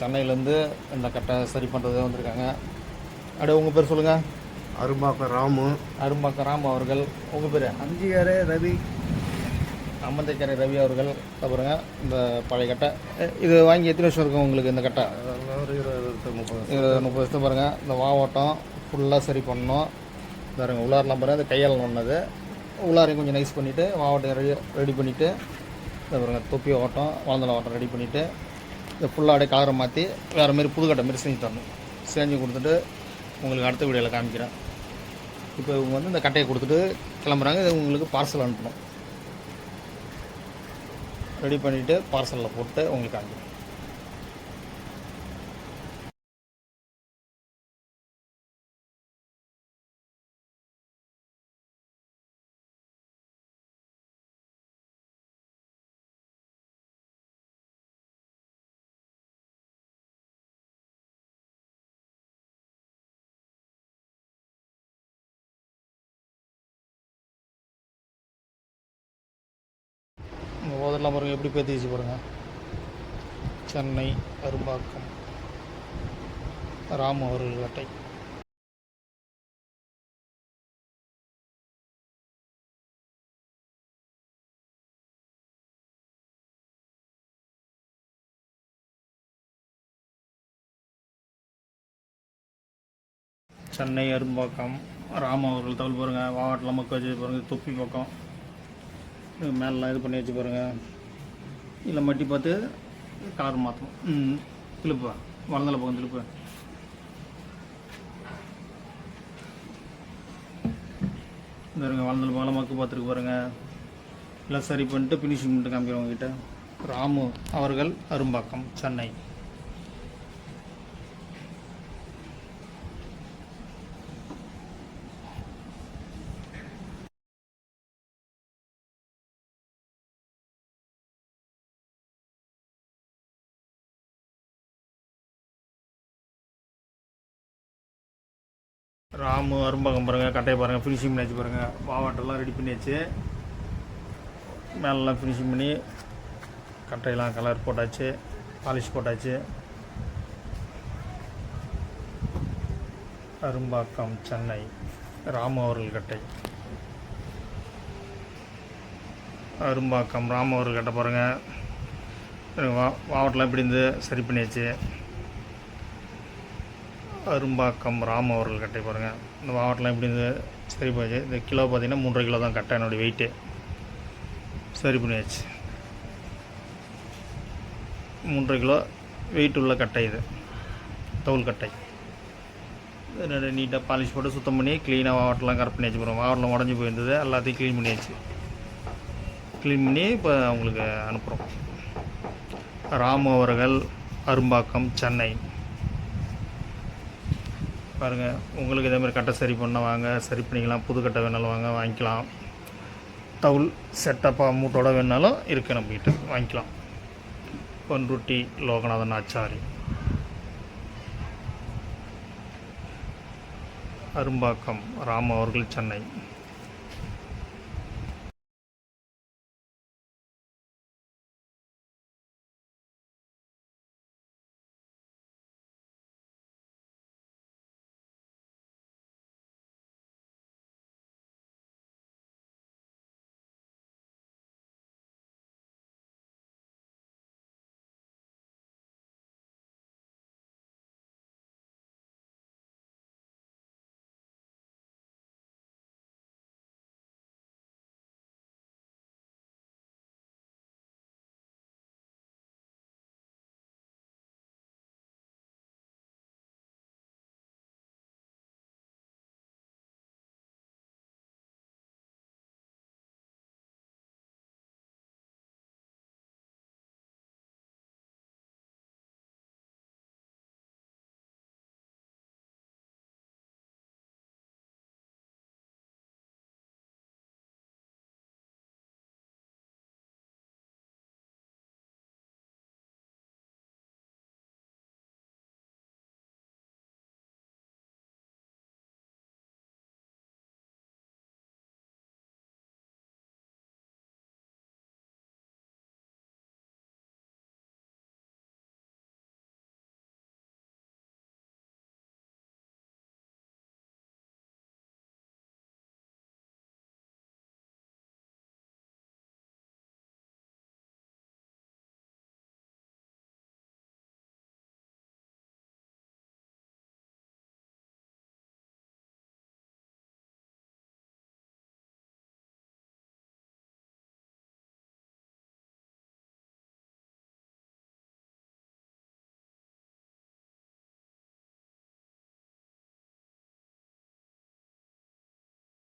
சென்னையிலேருந்து இந்த கட்டை சரி பண்ணுறது வந்திருக்காங்க. அப்படியே உங்கள் பேர் சொல்லுங்கள் அரும்பாக்கம் ராமு. அரும்பாக்கம் ராம் அவர்கள். உங்கள் பேர்? அஞ்சிகாரே ரவி. அம்மந்தைக்கரை ரவி அவர்கள். பாருங்க இந்த பழைய கட்டை. இது வாங்கி எத்தனை வருஷம் இருக்கும் உங்களுக்கு இந்த கட்டை? ஒரு இருபது முப்பது இருபது முப்பது வருஷம் பாருங்கள் இந்த வாவோட்டம் ஃபுல்லாக சரி பண்ணணும். பாருங்க உள்ளாரெலாம் பாருங்கள் இந்த கையால் ஒன்றது உள்ளாரையும் கொஞ்சம் நைஸ் பண்ணிவிட்டு வாவட்டம் ரெடி ரெடி பண்ணிவிட்டு இந்த பாருங்க தொப்பி ஓட்டம் வளர்ந்தல ஓட்டம் ரெடி பண்ணிவிட்டு இந்த ஃபுல்லாக அப்படியே கலரை மாற்றி வேறு மாதிரி புதுக்கட்டை மாரி செஞ்சு தரணும். செஞ்சு கொடுத்துட்டு உங்களுக்கு அடுத்த வீடியோவில் காமிக்கிறேன். இப்போ இவங்க வந்து இந்த கட்டையை கொடுத்துட்டு கிளம்புறாங்க. இது உங்களுக்கு பார்சல் அனுப்பணும். ரெடி பண்ணிவிட்டு பார்சலில் போட்டு உங்களுக்கு காமிக்கிறேன். அதெல்லாம் பாருங்கள் எப்படி பேத்திச்சு பாருங்கள் சென்னை அரும்பாக்கம் ராமு அவர்கள் அட்டை. சென்னை அரும்பாக்கம் ராமு அவர்கள் தகவல் பாருங்கள் வாவாட்டில் மக்கள் வச்சு தொப்பி பக்கம். மேலெலாம் இது பண்ணி வச்சு பாருங்கள் இல்லை மட்டி பார்த்து கலர் மாற்றணும் ம் திருப்பு வளர்ந்தல பக்கம் திருப்பு பாருங்க வளர்ந்தல பக்கம் மக்கு பார்த்துருக்கு பாருங்கள் எல்லாம் சரி பண்ணிட்டு ஃபினிஷிங் பண்ணிட்டு காமிக்கிறவங்க கிட்டே ராமு அவர்கள் அரும்பாக்கம் சென்னை. ராமு அரும்பகம் பாருங்கள் கட்டையை பாருங்கள் ஃபினிஷிங் பண்ணாச்சு பாருங்கள் பாவாட்டெல்லாம் ரெடி பண்ணியாச்சு. மேலெலாம் ஃபினிஷிங் பண்ணி கட்டையெல்லாம் கலர் போட்டாச்சு பாலிஷ் போட்டாச்சு. அரும்பாக்கம் சென்னை ராமு அவர்கள் கட்டை. அரும்பாக்கம் ராமு அவர்கள் கட்டை பாருங்கள் வா வாவட்டெல்லாம் இப்படி இருந்து சரி பண்ணியாச்சு. அரும்பாக்கம் ராம் அவர்கள் கட்டை பாருங்கள் இந்த மாவட்டம்லாம் எப்படி இருந்து சரி போச்சு. இந்த கிலோ பார்த்தீங்கன்னா மூன்றரை கிலோ தான் கட்டை. என்னுடைய வெயிட்டு சரி பண்ணியாச்சு. மூன்றரை கிலோ வெயிட் உள்ள கட்டை இது. தவுள் கட்டை. நீட்டாக பாலிஷ் போட்டு சுத்தம் பண்ணி க்ளீனாக மாவட்டம்லாம் கரெக்ட் பண்ணியாச்சு போகிறோம் மாவட்டம் உடஞ்சி போயிருந்தது. எல்லாத்தையும் க்ளீன் பண்ணியாச்சு. க்ளீன் பண்ணி இப்போ அவங்களுக்கு அனுப்புகிறோம் ராமு அவர்கள் அரும்பாக்கம் சென்னை. பாருங்கள் உங்களுக்கு இதே மாதிரி கட்டை சரி பண்ண வாங்க சரி பண்ணிக்கலாம். புது கட்டை வேணாலும் வாங்க வாங்கிக்கலாம். டவுல் செட்டப்பாக மூட்டோட வேணாலும் இருக்குது நம்மகிட்ட வாங்கிக்கலாம். பொன்ருட்டி லோகநாதன் ஆச்சாரி. அரும்பாக்கம் ராம அவர்கள் சென்னை.